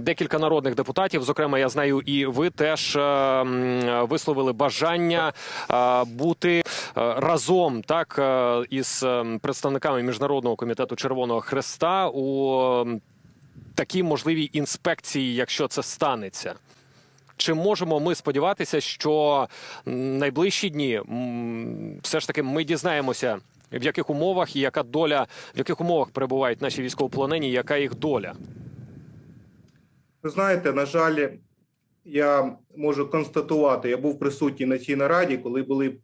Декілька народних депутатів, зокрема, я знаю, і ви теж е, висловили бажання е, бути е, разом так е, із е, представниками міжнародного комітету Червоного Хреста у такій можливій інспекції, якщо це станеться. Чи можемо ми сподіватися, що найближчі дні все ж таки ми дізнаємося, в яких умовах і яка доля, в яких умовах перебувають наші військовополонені, яка їх доля? Ви знаєте, на жаль, я можу констатувати, я був присутній на цій нараді, коли були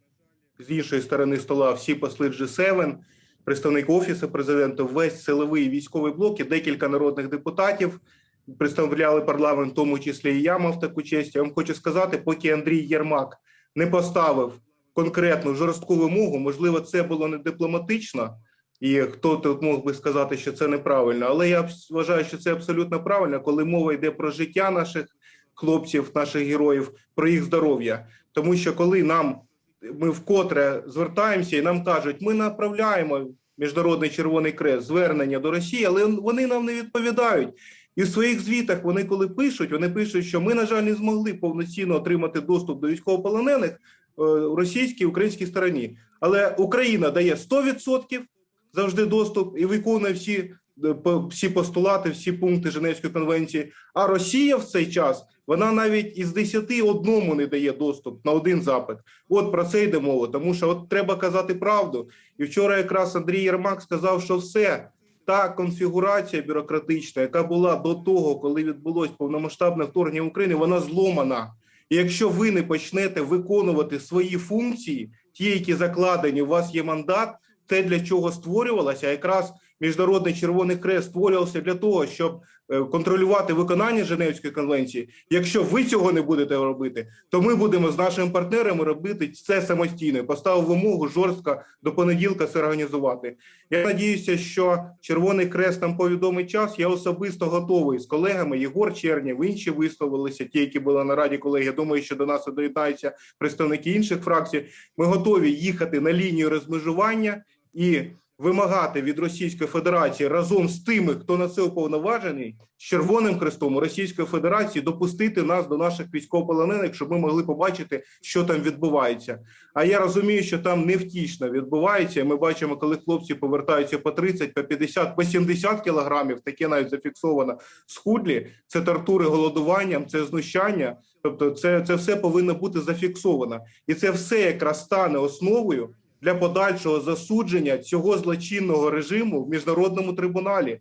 з іншої сторони стола всі посли G7, представник офісу президента, весь силовий військовий блок і декілька народних депутатів представляли парламент, в тому числі і я мав таку честь. Я вам хочу сказати, поки Андрій Єрмак не поставив конкретну жорстку вимогу, можливо, це було не дипломатично. І хто тут мог би сказати, що це неправильно, але я вважаю, що це абсолютно правильно, коли мова йде про життя наших хлопців, наших героїв, про їх здоров'я. Тому що коли нам ми вкотре звертаємося і нам кажуть, ми направляємо міжнародний червоний крест звернення до Росії, але вони нам не відповідають. І в своїх звітах вони, коли пишуть, вони пишуть, що ми, на жаль, не змогли повноцінно отримати доступ до військовополонених е, російській і українській стороні. Але Україна дає 100% завжди доступ і виконує всі, е, всі постулати, всі пункти Женевської конвенції. А Росія в цей час вона навіть із 10 одному не дає доступ на один запит. От про це йде мова. Тому що от треба казати правду. І вчора якраз Андрій Єрмак сказав, що все. Та конфігурація бюрократична, яка була до того, коли відбулось повномасштабне вторгнення України, вона зломана. І якщо ви не почнете виконувати свої функції, ті, які закладені, у вас є мандат, те, для чого створювалося, а якраз Міжнародний Червоний Хрест створювався для того, щоб е, контролювати виконання Женевської конвенції. Якщо ви цього не будете робити, то ми будемо з нашими партнерами робити це самостійно. Поставив вимогу жорстко до понеділка це організувати. Я надіюся, що Червоний Хрест нам повідомить час. Я особисто готовий з колегами. Єгор Чернів, інші висловилися, ті, які були на раді колеги. Я думаю, що до нас доєднаються представники інших фракцій. Ми готові їхати на лінію розмежування і вимагати від Російської Федерації разом з тими, хто на це уповноважений, з Червоним Хрестом Російської Федерації допустити нас до наших військовополонених, щоб ми могли побачити, що там відбувається. А я розумію, що там невтішно відбувається. Ми бачимо, коли хлопці повертаються по 30, по 50, по 70 кілограмів, таке навіть зафіксовано схудлі. Це тортури голодуванням, це знущання. Тобто, це, це все повинно бути зафіксовано, і це все якраз стане основою для подальшого засудження цього злочинного режиму в міжнародному трибуналі.